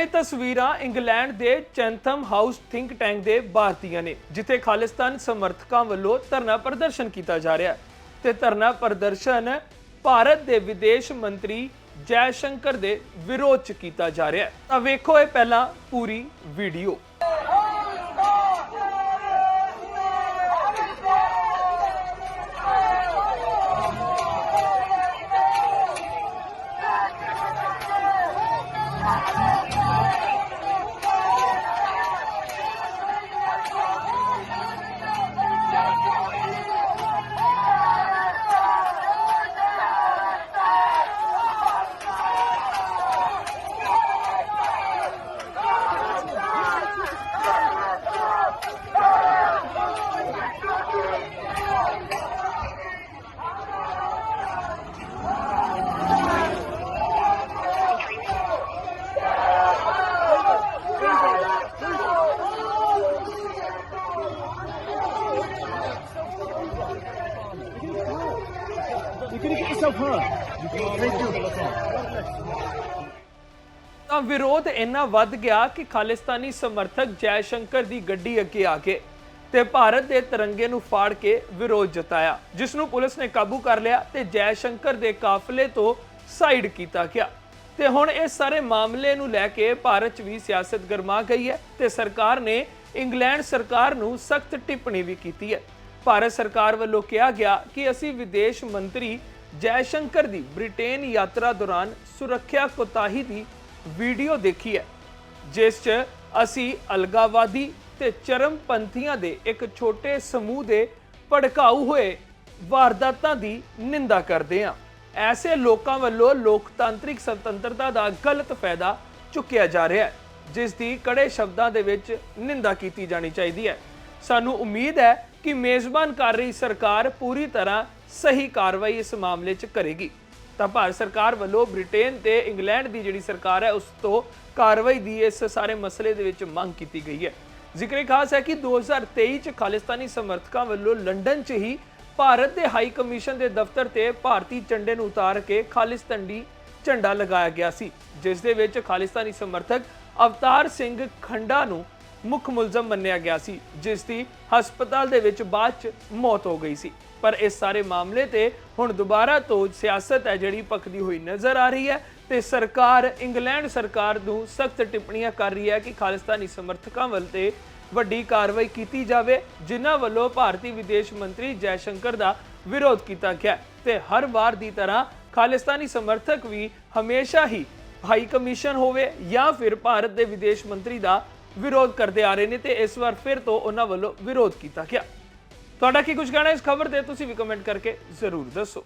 ਇਹ ਤਸਵੀਰਾਂ ਇੰਗਲੈਂਡ ਦੇ ਚੈਂਥਮ ਹਾਊਸ ਥਿੰਕ ਟੈਂਕ ਦੇ ਬਾਹਰ ਦੀਆਂ ਨੇ, ਜਿੱਥੇ ਖਾਲਿਸਤਾਨ ਸਮਰਥਕਾਂ ਵੱਲੋਂ ਧਰਨਾ ਪ੍ਰਦਰਸ਼ਨ ਕੀਤਾ ਜਾ ਰਿਹਾ ਹੈ। ਤੇ ਧਰਨਾ ਪ੍ਰਦਰਸ਼ਨ ਭਾਰਤ ਦੇ ਵਿਦੇਸ਼ ਮੰਤਰੀ ਜੈ ਸ਼ੰਕਰ ਦੇ ਵਿਰੋਧ ਚ ਕੀਤਾ ਜਾ ਰਿਹਾ ਹੈ। ਤਾਂ ਵੇਖੋ ਇਹ ਪਹਿਲਾਂ ਪੂਰੀ ਵੀਡੀਓ। You're going ਤਾਂ ਵਿਰੋਧ ਇੰਨਾ ਵੱਧ ਗਿਆ ਕਿ ਖਾਲਿਸਤਾਨੀ ਸਮਰਥਕ ਜੈ ਸ਼ੰਕਰ ਦੀ ਗੱਡੀ ਅੱਗੇ ਆ ਕੇ ਤੇ ਭਾਰਤ ਦੇ ਤਿਰੰਗੇ ਨੂੰ ਫਾੜ ਕੇ ਵਿਰੋਧ ਜਤਾਇਆ ਜਿਸ ਨੂੰ ਪੁਲਿਸ ਨੇ ਕਾਬੂ ਕਰ ਲਿਆ ਤੇ ਜੈ ਸ਼ੰਕਰ ਦੇ ਕਾਫਲੇ ਤੋਂ ਸਾਈਡ ਕੀਤਾ ਗਿਆ। ਤੇ ਹੁਣ ਇਸ ਸਾਰੇ ਮਾਮਲੇ ਨੂੰ ਲੈ ਕੇ ਭਾਰਤ 'ਚ ਵੀ ਸਿਆਸਤ ਗਰਮਾ ਗਈ ਹੈ ਤੇ ਸਰਕਾਰ ਨੇ ਇੰਗਲੈਂਡ ਸਰਕਾਰ ਨੂੰ ਸਖਤ ਟਿੱਪਣੀ ਵੀ ਕੀਤੀ ਹੈ। ਭਾਰਤ ਸਰਕਾਰ ਵੱਲੋਂ ਕਿਹਾ ਗਿਆ ਕਿ ਅਸੀਂ ਵਿਦੇਸ਼ ਮੰਤਰੀ ਜੈਸ਼ੰਕਰ ਦੀ ਬ੍ਰਿਟੇਨ ਯਾਤਰਾ ਦੌਰਾਨ ਸੁਰੱਖਿਆ ਕੋਤਾਹੀ ਦੀ ਵੀਡੀਓ ਦੇਖੀ ਹੈ, ਜਿਸ 'ਚ ਅਸੀਂ ਅਲਗਾਵਾਦੀ ਤੇ ਚਰਮਪੰਥੀਆਂ ਦੇ ਇੱਕ ਛੋਟੇ ਸਮੂਹ ਦੇ ਭੜਕਾਊ ਹੋਏ ਵਾਰਦਾਤਾਂ ਦੀ ਨਿੰਦਾ ਕਰਦੇ ਹਾਂ। ਐਸੇ ਲੋਕਾਂ ਵੱਲੋਂ ਲੋਕਤਾਂਤਰਿਕ ਸੁਤੰਤਰਤਾ ਦਾ ਗਲਤ ਫਾਇਦਾ ਚੁੱਕਿਆ ਜਾ ਰਿਹਾ ਹੈ, ਜਿਸ ਦੀ ਕੜੇ ਸ਼ਬਦਾਂ ਦੇ ਵਿੱਚ ਨਿੰਦਾ ਕੀਤੀ ਜਾਣੀ ਚਾਹੀਦੀ ਹੈ। ਸਾਨੂੰ ਉਮੀਦ ਹੈ ਕਿ ਮੇਜ਼ਬਾਨ ਕਰ ਰਹੀ ਸਰਕਾਰ ਪੂਰੀ ਤਰ੍ਹਾਂ ਸਹੀ ਕਾਰਵਾਈ ਇਸ ਮਾਮਲੇ 'ਚ ਕਰੇਗੀ। ਤਾਂ ਭਾਰਤ ਸਰਕਾਰ ਵੱਲੋਂ ਬ੍ਰਿਟੇਨ ਤੇ ਇੰਗਲੈਂਡ ਦੀ ਜਿਹੜੀ ਸਰਕਾਰ ਹੈ, ਉਸ ਤੋਂ ਕਾਰਵਾਈ ਦੀ ਇਸ ਸਾਰੇ ਮਸਲੇ ਦੇ ਵਿੱਚ ਮੰਗ ਕੀਤੀ ਗਈ ਹੈ। ਜ਼ਿਕਰ ਖਾਸ ਹੈ ਕਿ 2023 ਚ ਖਾਲਿਸਤਾਨੀ ਸਮਰਥਕਾਂ ਵੱਲੋਂ ਲੰਡਨ 'ਚ ਹੀ ਭਾਰਤ ਦੇ ਹਾਈ ਕਮਿਸ਼ਨ ਦੇ ਦਫ਼ਤਰ ਤੇ ਭਾਰਤੀ ਝੰਡੇ ਨੂੰ ਉਤਾਰ ਕੇ ਖਾਲਿਸਤਾਨੀ ਝੰਡਾ ਲਗਾਇਆ ਗਿਆ ਸੀ, ਜਿਸ ਦੇ ਵਿੱਚ ਖਾਲਿਸਤਾਨੀ ਸਮਰਥਕ ਅਵਤਾਰ ਸਿੰਘ ਖੰਡਾ ਨੂੰ ਮੁੱਖ ਮੁਲਜ਼ਮ ਮੰਨਿਆ ਗਿਆ ਸੀ, ਜਿਸ ਦੀ ਹਸਪਤਾਲ ਦੇ ਵਿੱਚ ਬਾਅਦ ਚ ਮੌਤ ਹੋ ਗਈ ਸੀ। ਪਰ ਇਸ ਸਾਰੇ ਮਾਮਲੇ ਤੇ ਹੁਣ ਦੁਬਾਰਾ ਤੋਂ ਸਿਆਸਤ ਹੈ ਜਿਹੜੀ ਪੱਕਦੀ ਹੋਈ ਨਜ਼ਰ ਆ ਰਹੀ ਹੈ ਤੇ ਸਰਕਾਰ, ਇੰਗਲੈਂਡ ਸਰਕਾਰ ਨੂੰ ਸਖਤ ਟਿੱਪਣੀਆਂ ਕਰ ਰਹੀ ਹੈ ਕਿ ਖਾਲਿਸਤਾਨੀ ਸਮਰਥਕਾਂ ਵੱਲ ਤੇ ਵੱਡੀ ਕਾਰਵਾਈ ਕੀਤੀ ਜਾਵੇ, ਜਿਨ੍ਹਾਂ ਵੱਲੋਂ ਭਾਰਤੀ ਵਿਦੇਸ਼ ਮੰਤਰੀ ਜੈ ਸ਼ੰਕਰ ਦਾ ਵਿਰੋਧ ਕੀਤਾ ਗਿਆ ਤੇ ਹਰ ਵਾਰ ਦੀ ਤਰ੍ਹਾਂ ਖਾਲਿਸਤਾਨੀ ਸਮਰਥਕ ਵੀ ਹਮੇਸ਼ਾ ਹੀ ਹਾਈ ਕਮਿਸ਼ਨ ਹੋਵੇ ਜਾਂ ਫਿਰ ਭਾਰਤ ਦੇ ਵਿਦੇਸ਼ ਮੰਤਰੀ ਦਾ ਵਿਰੋਧ ਕਰਦੇ ਆ ਰਹੇ ਨੇ ਤੇ ਇਸ ਵਾਰ ਫਿਰ ਤੋਂ ਉਹਨਾਂ ਵੱਲੋਂ ਵਿਰੋਧ ਕੀਤਾ ਗਿਆ। ਤੁਹਾਡਾ ਕੀ ਕੁਝ ਕਹਿਣਾ ਇਸ ਖਬਰ ਤੇ ਤੁਸੀਂ ਵੀ ਕਮੈਂਟ ਕਰਕੇ ਜ਼ਰੂਰ ਦੱਸੋ।